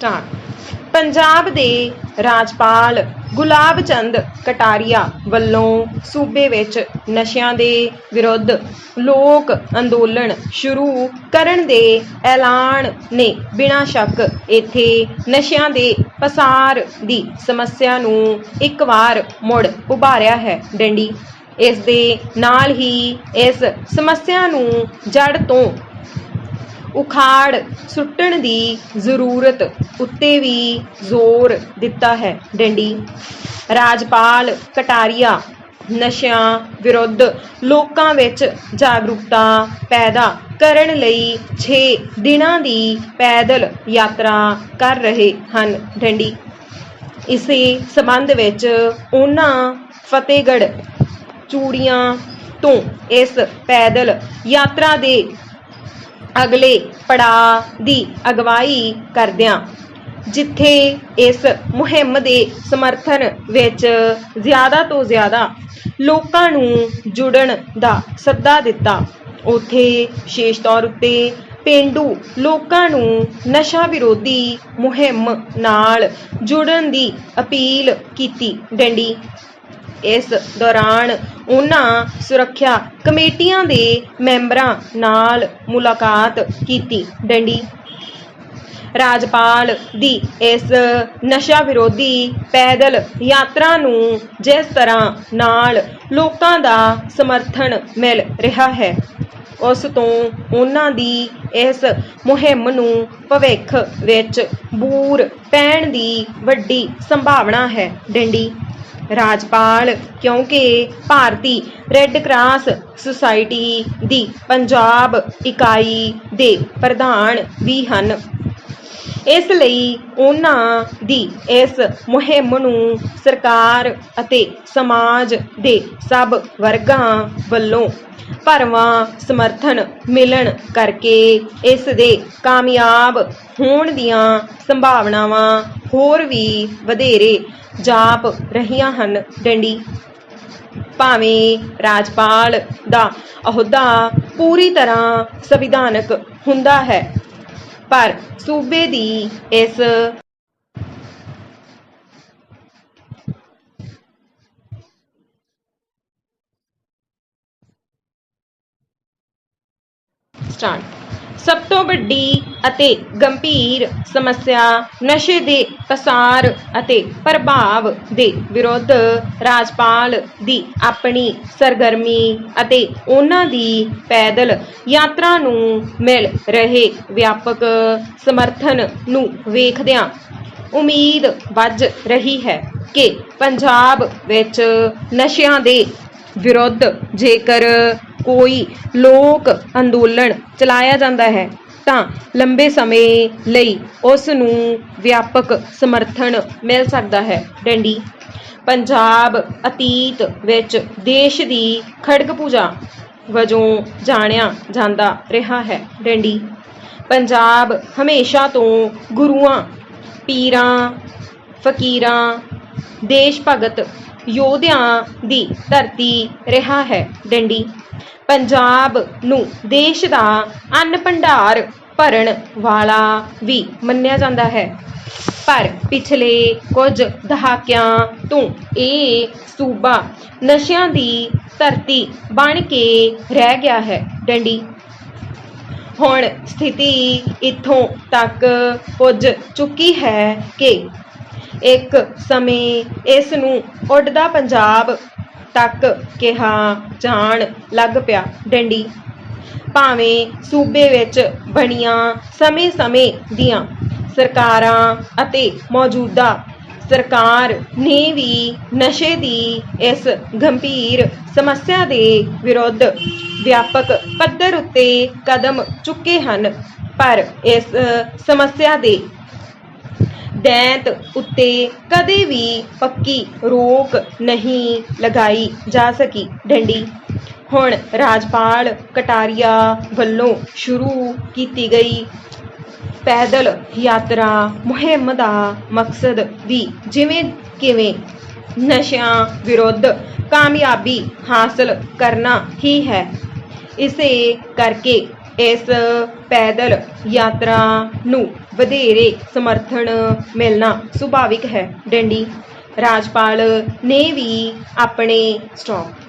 Start Punjab ਦੇ ਰਾਜਪਾਲ ਗੁਲਾਬ ਚੰਦ ਕਟਾਰੀਆ ਵੱਲੋਂ ਸੂਬੇ ਵਿੱਚ ਨਸ਼ਿਆਂ ਦੇ ਵਿਰੁੱਧ ਲੋਕ ਅੰਦੋਲਨ ਸ਼ੁਰੂ ਕਰਨ ਦੇ ਐਲਾਨ ਨੇ ਬਿਨਾਂ ਸ਼ੱਕ ਇੱਥੇ ਨਸ਼ਿਆਂ ਦੇ ਪਸਾਰ ਦੀ ਸਮੱਸਿਆ ਨੂੰ ਇੱਕ ਵਾਰ ਮੁੜ ਉਭਾਰਿਆ ਹੈ ਡੰਡੀ। ਇਸ ਦੇ ਨਾਲ ਹੀ ਇਸ ਸਮੱਸਿਆ ਨੂੰ ਜੜ ਤੋਂ ਉਖਾੜ ਸੁੱਟਣ ਦੀ ਜ਼ਰੂਰਤ ਉੱਤੇ ਵੀ ਜ਼ੋਰ ਦਿੱਤਾ ਹੈ। ਡੰਡੀ, ਰਾਜਪਾਲ ਕਟਾਰੀਆ, ਨਸ਼ਿਆਂ ਵਿਰੁੱਧ ਲੋਕਾਂ ਵਿੱਚ ਜਾਗਰੂਕਤਾ ਪੈਦਾ ਕਰਨ ਲਈ 6 ਦਿਨਾਂ ਦੀ ਪੈਦਲ ਯਾਤਰਾ ਕਰ ਰਹੇ ਹਨ। ਡੰਡੀ, ਇਸੇ ਸਬੰਧ ਵਿੱਚ ਉਹਨਾਂ ਫਤਿਹਗੜ੍ਹ ਚੂੜੀਆਂ ਤੋਂ ਇਸ ਪੈਦਲ ਯਾਤਰਾ ਦੇ ਅਗਲੇ ਪੜਾਅ ਦੀ ਅਗਵਾਈ ਕਰਦਿਆਂ, ਜਿੱਥੇ ਇਸ ਮੁਹਿੰਮ ਦੇ ਸਮਰਥਨ ਵਿੱਚ ਜ਼ਿਆਦਾ ਤੋਂ ਜ਼ਿਆਦਾ ਲੋਕਾਂ ਨੂੰ ਜੁੜਨ ਦਾ ਸੱਦਾ ਦਿੱਤਾ। ਉਥੇ ਵਿਸ਼ੇਸ਼ ਤੌਰ ਉੱਤੇ ਪੇਂਡੂ ਲੋਕਾਂ ਨੂੰ ਨਸ਼ਾ ਵਿਰੋਧੀ ਮੁਹਿੰਮ ਨਾਲ ਜੁੜਨ ਦੀ ਅਪੀਲ ਕੀਤੀ ਡੰਡੀ। ਇਸ ਦੌਰਾਨ ਉਹਨਾਂ ਸੁਰੱਖਿਆ ਕਮੇਟੀਆਂ ਦੇ ਮੈਂਬਰਾਂ ਨਾਲ ਮੁਲਾਕਾਤ ਕੀਤੀ। ਡੰਡੀ ਰਾਜਪਾਲ ਦੀ ਇਸ ਨਸ਼ਾ ਵਿਰੋਧੀ ਪੈਦਲ ਯਾਤਰਾ ਨੂੰ ਜਿਸ ਤਰ੍ਹਾਂ ਨਾਲ ਲੋਕਾਂ ਦਾ ਸਮਰਥਨ ਮਿਲ ਰਿਹਾ ਹੈ, ਉਸ ਤੋਂ ਉਹਨਾਂ ਦੀ ਇਸ ਮੁਹਿੰਮ ਨੂੰ ਭਵਿੱਖ ਵਿੱਚ ਬੂਰ ਪੈਣ ਦੀ ਵੱਡੀ ਸੰਭਾਵਨਾ ਹੈ। ਡੰਡੀ ਰਾਜਪਾਲ ਕਿਉਂਕਿ ਭਾਰਤੀ ਰੈੱਡ ਕਰਾਸ ਸੁਸਾਇਟੀ ਦੀ ਪੰਜਾਬ ਇਕਾਈ ਦੇ ਪ੍ਰਧਾਨ ਵੀ ਹਨ। ਇਸ ਲਈ ਉਹਨਾਂ ਦੀ ਇਸ ਮੁਹਿੰਮ ਨੂੰ ਸਰਕਾਰ ਅਤੇ ਸਮਾਜ ਦੇ ਸਭ ਵਰਗਾਂ ਵੱਲੋਂ ਭਰਵਾਂ ਸਮਰਥਨ ਮਿਲਣ ਕਰਕੇ ਇਸ ਦੇ ਕਾਮਯਾਬ ਹੋਣ ਦੀਆਂ ਸੰਭਾਵਨਾਵਾਂ ਹੋਰ ਵੀ ਵਧੇਰੇ ਜਾਪ ਰਹੀਆਂ ਹਨ। ਡੰਡੀ, ਭਾਵੇਂ ਰਾਜਪਾਲ ਦਾ ਅਹੁਦਾ ਪੂਰੀ ਤਰ੍ਹਾਂ ਸੰਵਿਧਾਨਕ ਹੁੰਦਾ ਹੈ ਪਰ ਸੂਬੇ ਦੀ ਇਸ ਸਟਾਰਟ ਸਭ ਤੋਂ ਵੱਡੀ ਅਤੇ ਗੰਭੀਰ ਸਮੱਸਿਆ ਨਸ਼ੇ ਦੇ ਪਸਾਰ ਅਤੇ ਪ੍ਰਭਾਵ ਦੇ ਵਿਰੁੱਧ ਰਾਜਪਾਲ ਦੀ ਆਪਣੀ ਸਰਗਰਮੀ ਅਤੇ ਉਹਨਾਂ ਦੀ ਪੈਦਲ ਯਾਤਰਾ ਨੂੰ ਮਿਲ ਰਹੇ ਵਿਆਪਕ ਸਮਰਥਨ ਨੂੰ ਵੇਖਦਿਆਂ ਉਮੀਦ ਵੱਜ ਰਹੀ ਹੈ ਕਿ ਪੰਜਾਬ ਵਿੱਚ ਨਸ਼ਿਆਂ ਦੇ ਵਿਰੁੱਧ ਜੇਕਰ ਕੋਈ ਲੋਕ ਅੰਦੋਲਨ ਚਲਾਇਆ ਜਾਂਦਾ ਹੈ, ਤਾਂ ਲੰਬੇ ਸਮੇਂ ਲਈ ਉਸ ਨੂੰ ਵਿਆਪਕ ਸਮਰਥਨ ਮਿਲ ਸਕਦਾ ਹੈ। ਡੰਡੀ, ਪੰਜਾਬ ਅਤੀਤ ਵਿੱਚ ਦੇਸ਼ ਦੀ ਖੜਗ ਪੂਜਾ ਵਜੋਂ ਜਾਣਿਆ ਜਾਂਦਾ ਰਿਹਾ ਹੈ। ਡੰਡੀ, ਪੰਜਾਬ ਹਮੇਸ਼ਾ ਤੋਂ ਗੁਰੂਆਂ, ਪੀਰਾਂ, ਫਕੀਰਾਂ, ਦੇਸ਼ ਭਗਤ ਯੋਧਿਆਂ ਦੀ ਧਰਤੀ ਰਿਹਾ ਹੈ ਡੰਡੀ। ਪੰਜਾਬ ਨੂੰ ਦੇਸ਼ ਦਾ ਅੰਨ ਭੰਡਾਰ ਭਰਨ ਵਾਲਾ ਵੀ ਮੰਨਿਆ ਜਾਂਦਾ ਹੈ। ਪਰ ਪਿਛਲੇ ਕੁਝ ਦਹਾਕਿਆਂ ਤੋਂ ਇਹ ਸੂਬਾ ਨਸ਼ਿਆਂ ਦੀ ਧਰਤੀ ਬਣ ਕੇ ਰਹਿ ਗਿਆ ਹੈ ਡੰਡੀ। ਹੁਣ ਸਥਿਤੀ ਇੱਥੋਂ ਤੱਕ ਪੁੱਜ ਚੁੱਕੀ ਹੈ ਕਿ ਇੱਕ ਸਮੇਂ ਇਸ ਨੂੰ ਉੱਡਦਾ ਪੰਜਾਬ ਤੱਕ ਕਿਹਾ ਜਾਣ ਲੱਗ ਪਿਆ। ਡੰਡੀ ਭਾਵੇਂ ਸੂਬੇ ਵਿੱਚ ਬਣੀਆਂ ਸਮੇਂ-ਸਮੇਂ ਦੀਆਂ ਸਰਕਾਰਾਂ ਅਤੇ ਮੌਜੂਦਾ ਸਰਕਾਰ ਨੇ ਵੀ ਨਸ਼ੇ ਦੀ ਇਸ ਗੰਭੀਰ ਸਮੱਸਿਆ ਦੇ ਵਿਰੁੱਧ ਵਿਆਪਕ ਪੱਧਰ ਉੱਤੇ ਕਦਮ ਚੁੱਕੇ ਹਨ। ਪਰ ਇਸ ਸਮੱਸਿਆ ਦੇ ਦੈਂਤ ਉੱਤੇ ਕਦੇ ਵੀ ਪੱਕੀ ਰੋਕ ਨਹੀਂ ਲਗਾਈ ਜਾ ਸਕੀ। ਡੰਡੀ, ਹੁਣ ਰਾਜਪਾਲ ਕਟਾਰੀਆ ਵੱਲੋਂ ਸ਼ੁਰੂ ਕੀਤੀ ਗਈ ਪੈਦਲ ਯਾਤਰਾ। ਮੁਹਿੰਮ ਦਾ ਮਕਸਦ ਵੀ ਜਿਵੇਂ ਕਿਵੇਂ ਨਸ਼ਿਆਂ ਵਿਰੁੱਧ ਕਾਮਯਾਬੀ ਹਾਸਲ ਕਰਨਾ ਹੀ ਹੈ। ਇਸੇ ਕਰਕੇ ਇਸ ਪੈਦਲ ਯਾਤਰਾ ਨੂੰ ਵਧੇਰੇ ਸਮਰਥਨ ਮਿਲਣਾ ਸੁਭਾਵਿਕ ਹੈ। ਡੰਡੀ ਰਾਜਪਾਲ ਨੇ ਵੀ ਆਪਣੇ ਸਟਾਕ